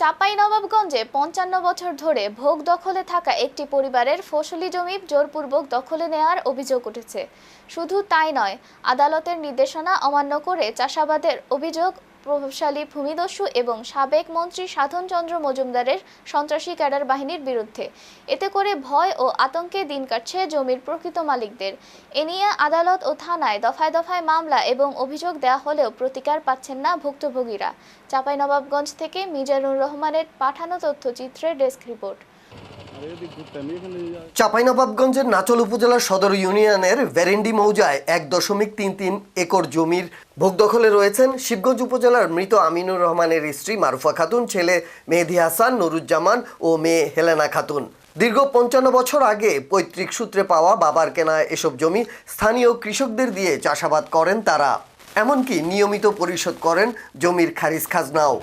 চাঁপাইনবাবগঞ্জে পঞ্চান্ন বছর ধরে ভোগ দখলে থাকা একটি পরিবারের ফসলি জমি জোরপূর্বক দখলে নেওয়ার অভিযোগ উঠেছে। শুধু তাই নয়, আদালতের নির্দেশনা অমান্য করে চাষাবাদের অভিযোগ প্রভাবশালী ভূমিদস্যু এবং সাবেক মন্ত্রী সাধনচন্দ্র মজুমদারের সন্ত্রাসী ক্যাডার বাহিনীর বিরুদ্ধে। এতে করে ভয় ও আতঙ্কে দিন কাটছে জমির প্রকৃত মালিকদের। এ নিয়ে আদালত ও থানায় দফায় দফায় মামলা এবং অভিযোগ দেওয়া হলেও প্রতিকার পাচ্ছেন না ভুক্তভোগীরা। চাঁপাইনবাবগঞ্জ থেকে মিজানুর রহমানের পাঠানো তথ্যচিত্রের ডেস্ক রিপোর্ট। চাঁপাইনবাবগঞ্জের নাচল উপজেলার সদর ইউনিয়নের ভেরেন্ডি মৌজায় এক দশমিক তিন তিন একর জমির ভোগ দখলে রয়েছেন শিবগঞ্জ উপজেলার মৃত আমিনুর রহমানের স্ত্রী মারুফা খাতুন, ছেলে মেহেদি হাসান, নুরুজ্জামান ও মেয়ে হেলেনা খাতুন। দীর্ঘ পঞ্চান্ন বছর আগে পৈতৃক সূত্রে পাওয়া বাবার কেনা এসব জমি স্থানীয় কৃষকদের দিয়ে চাষাবাদ করেন তারা। এমনকি নিয়মিত পরিশোধ করেন জমির খারিজ খাজনাও।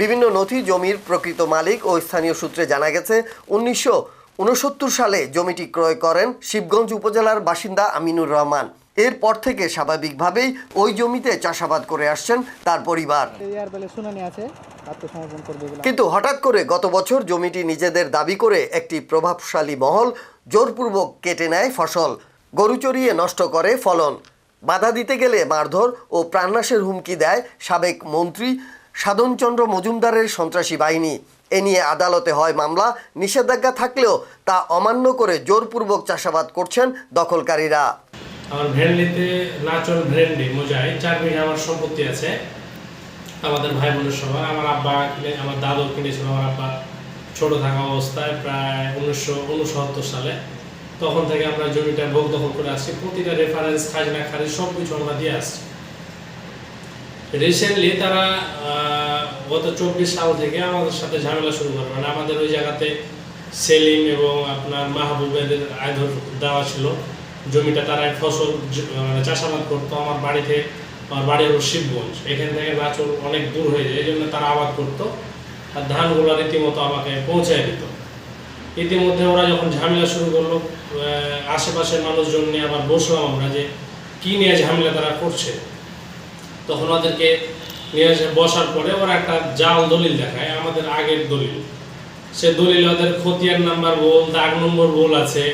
বিভিন্ন নথি জমির প্রকৃত মালিক ও স্থানীয় সূত্রে জানা গেছে উনিশশো উনসত্তর সালে জমিটি ক্রয় করেন শিবগঞ্জ উপজেলার বাসিন্দা আমিনুর রহমান। এরপর থেকে স্বাভাবিকভাবেই ওই জমিতে চাষাবাদ করে আসছেন তার পরিবার। কিন্তু হঠাৎ করে গত বছর জমিটি নিজেদের দাবি করে একটি প্রভাবশালী মহল জোরপূর্বক কেটে নেয় ফসল। গরু চড়িয়ে নষ্ট করে ফলন। বাধা দিতে গেলে মারধর ও প্রাণনাশের হুমকি দেয় সাবেক মন্ত্রী সাধনচন্দ্র মজুমদারের সন্ত্রাসী বাহিনী। এ নিয়ে আদালতে হয় মামলা। নিষেধাজ্ঞা থাকলেও তা অমান্য করে জোরপূর্বক চাষাবাদ করছেন দখলকারীরা। আমার ভ্যান্ডিতে নাচল ভ্যান্ডি মোজায় চার বিঘা আমার সম্পত্তি আছে। আমাদের ভাই বোনের সবার আমার আব্বা কিনে, আমার দাদু কিনেছিল, আমার আব্বা ছোট থাকা অবস্থায় প্রায় উনিশশো উনসত্তর সালে। তখন থেকে আমরা জমিটা ভোগ দখল করে আসছি। প্রতিটা রেফারেন্স খাজনা, খারিজ সব কিছু আমরা দিয়ে আসছি। রিসেন্টলি তারা গত চব্বিশ সাল থেকে আমাদের সাথে ঝামেলা শুরু করে। মানে আমাদের ওই জায়গাতে সেলিম এবং আপনার মাহবুবের আয়ধর দেওয়া ছিল। জমিটা তারা ফসল মানে চাষাবাদ করতো। আমার বাড়িতে, আমার বাড়ি হলো শিবগঞ্জ। এখান থেকে নাচল অনেক দূর হয়ে যায়। এই জন্য তারা আবাদ করতো। আর ধানগুলো রীতিমতো আমাকে পৌঁছায় দিত। ইতিমধ্যে ওরা যখন ঝামেলা শুরু করল আশেপাশের মানুষজন নিয়ে আবার বসলাম আমরা যে, কি নিয়ে ঝামেলা তারা করছে। তখন ওদেরকে নিয়ে এসে বসার পরে ওরা একটা জাল দলিল দেখায়, আমাদের আগের দলিল। সে দলিল ওদের খতিয়ান নাম্বার বল দাগ নম্বর বল আছে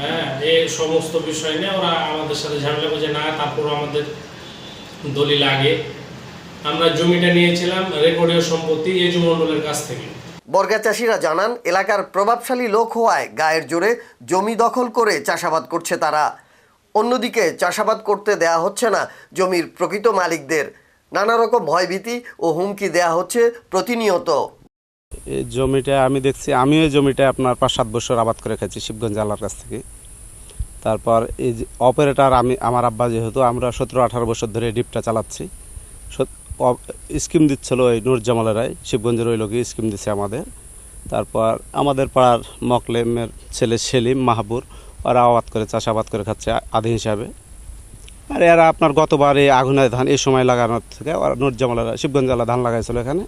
হ্যাঁ এই সমস্ত বিষয় নিয়ে ওরা আমাদের সাথে ঝামেলা করছে, না তারপর আমাদের দলিল আগে। আমরা জমিটা নিয়েছিলাম রেকর্ডীয় সম্পত্তি এজু মণ্ডলের কাছ থেকে। বর্গা চাষিরা জানান, এলাকার প্রভাবশালী লোক হওয়ায় গায়ের জোরে জমি দখল করে চাষাবাদ করছে তারা। অন্যদিকে চাষাবাদ করতে দেয়া হচ্ছে না জমির প্রকৃত মালিকদের। নানা রকম ভয়ভীতি ও হুমকি দেয়া হচ্ছে প্রতিনিয়ত। এই জমিটা আমি দেখছি, আমি এই জমিটা আপনার পাঁচ সাত বছর আবাদ করে খাইছি শিবগঞ্জ জেলার কাছ থেকে। তারপর এই যে অপারেটর আমি, আমার আব্বা যেহেতু, আমরা সতেরো আঠারো বছর ধরে ডিপটা চালাচ্ছি। স্কিম দিচ্ছিল ওই নূরজামালেরাই শিবগঞ্জের ওই লোকই স্কিম দিচ্ছে আমাদের। তারপর আমাদের পাড়ার মকলেমের ছেলে সেলিম মাহবুর ওরা আবাদ করে, চাষাবাদ করে খাচ্ছে আধি হিসাবে। আর এরা আপনার গতবার এই আগুনের ধান, এই সময় লাগানোর থেকে ওরা নূরজামালেরা শিবগঞ্জ জেলা ধান লাগাইছিল এখানে।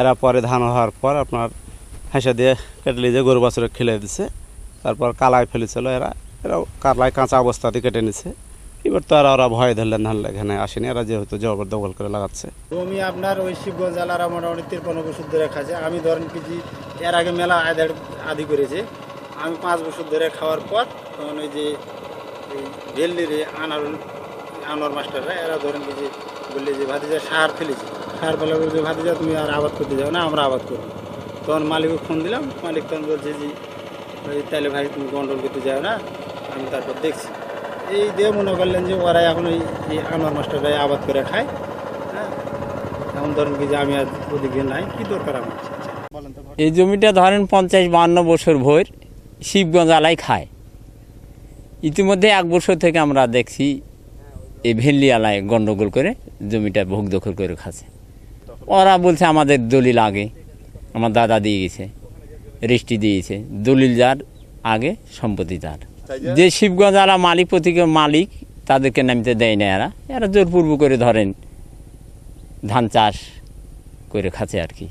এরা পরে ধান হওয়ার পর আপনার হাঁসা দিয়ে কেটে দিয়ে গরু বাছুরে খেলে দিছে। তারপর কালায় ফেলেছিল এরা। এরা কালায় কাঁচা অবস্থাতে কেটে নিছে। এবার তো আর ওরা ভয় ধরলেন ধান এখানে আসেনি। এরা যেহেতু জবর দখল করে লাগাচ্ছে। জমি আপনার ওই শিবগঞ্জ জেলার মোটামুটি তিরপন্ন বছর ধরে খাচ্ছে। আমি ধরেন পিজি, এর আগে মেলা আদি করেছে। আমি পাঁচ বছর ধরে খাওয়ার পর তখন ওই যে ভেল্লির আনার, আনোয়ার মাস্টাররা, এরা ধরেন যে বললে যে, ভাতিজা, সার ফেলেছে। সার ফেলে বলছে, ভাতিজা, তুমি আর আবাদ করতে যাও না, আমরা আবাদ করব। তখন মালিককে ফোন দিলাম, মালিক তখন বলছে যে, ওই তাহলে ভাই, তুমি গন্ডল করতে যাও না, আমি তারপর দেখছি। এই দিয়ে মনে করলেন যে, ওরা এখন ওই আনোয়ার মাস্টাররাই আবাদ করে খায় হ্যাঁ? এখন ধরেন কি যে, আমি আর ওদিকে নাই, কি দরকার আমার? এই জমিটা ধরেন পঞ্চাশ বান্ন বছর ভোর। শিবগঞ্জ আলাই খায়। ইতিমধ্যে এক বছর থেকে আমরা দেখছি এই ভেল্লি আলায় গন্ডগোল করে জমিটা ভোগ দখল করে খাচ্ছে। ওরা বলছে আমাদের দলিল আগে। আমার দাদা দিয়ে গেছে রেস্টি দিয়েছে। দলিল যার আগে সম্পত্তি তার। যে? শিবগঞ্জ আলা মালিক প্রতীকের মালিক তাদেরকে নামতে দেয় না এরা। এরা জোরপূর্ব করে ধরেন ধান চাষ করে খাচ্ছে আর কি।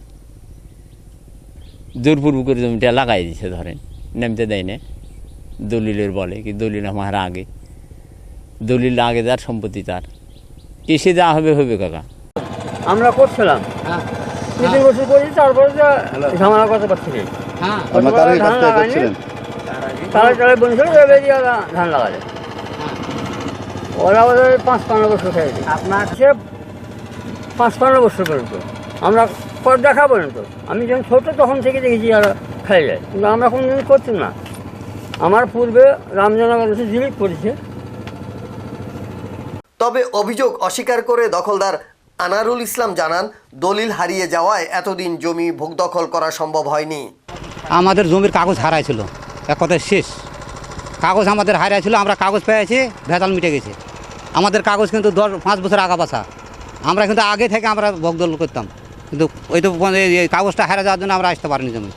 জোরপূর্ব করে জমিটা লাগাই দিছে ধরেন। নামতে দেয় না। দলিলের বলে কি দলিল আমার আগে। দলিল আগে যার সম্পত্তি তার। এসে যা হবে হবে কাকা। আমরা করছিলাম। তিন তিন বছর করি তারপরে যে ঝামেলা করতে পারছি ধান লাগাইনি। তারা তারা বলছিল এবার দিয়ে ধান লাগালে ওরা ওদের পাঁচ পনেরো বছর খেয়েছে। আপনার সে পাঁচ পনেরো বছর পর্যন্ত। আমরা পর দেখা পর্যন্ত। আমি যখন ছোট তখন থেকে দেখেছি আর খাই যায় কিন্তু আমরা কোনোদিন করতাম না। আমার পূর্বে রামজনগর এসে জীবিত করেছে তবে অভিযোগ অস্বীকার করে দখলদার আনারুল ইসলাম জানান দলিল হারিয়ে যাওয়ায় এতদিন জমি ভোগ দখল করা সম্ভব হয়নি। আমাদের জমির কাগজ হারাইছিল। এক কথায় শেষ। কাগজ আমাদের হারাইছিল আমরা কাগজ পেয়েছি ভেজাল মিটে গেছে। আমাদের কাগজ কিন্তু দশ পাঁচ বছর আগা পাশা আমরা কিন্তু আগে থেকে আমরা ভোগদল করতাম। কিন্তু ওই তো কাগজটা হারা যাওয়ার জন্য আমরা আসতে পারিনি জমি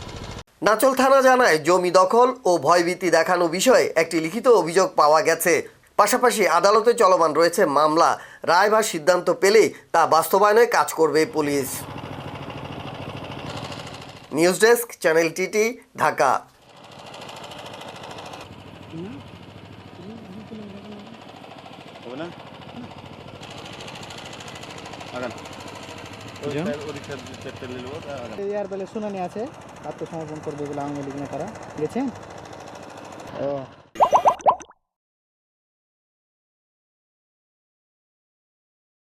নাচল থানা জানায়, জমি দখল ও ভয়ভীতি দেখানো বিষয়ে একটি লিখিত অভিযোগ পাওয়া গেছে। পাশাপাশি আদালতে চলমান রয়েছে মামলা। রায় বা সিদ্ধান্ত পেলেই তা বাস্তবায়নে কাজ করবে পুলিশ। নিউজ ডেস্ক, চ্যানেল টিটি, ঢাকা। ইয়ার বেলে শুনানি আছে। আত্মসমর্পণ করবে বলে আওয়ামী লীগ নেতারা। গেছেন ও।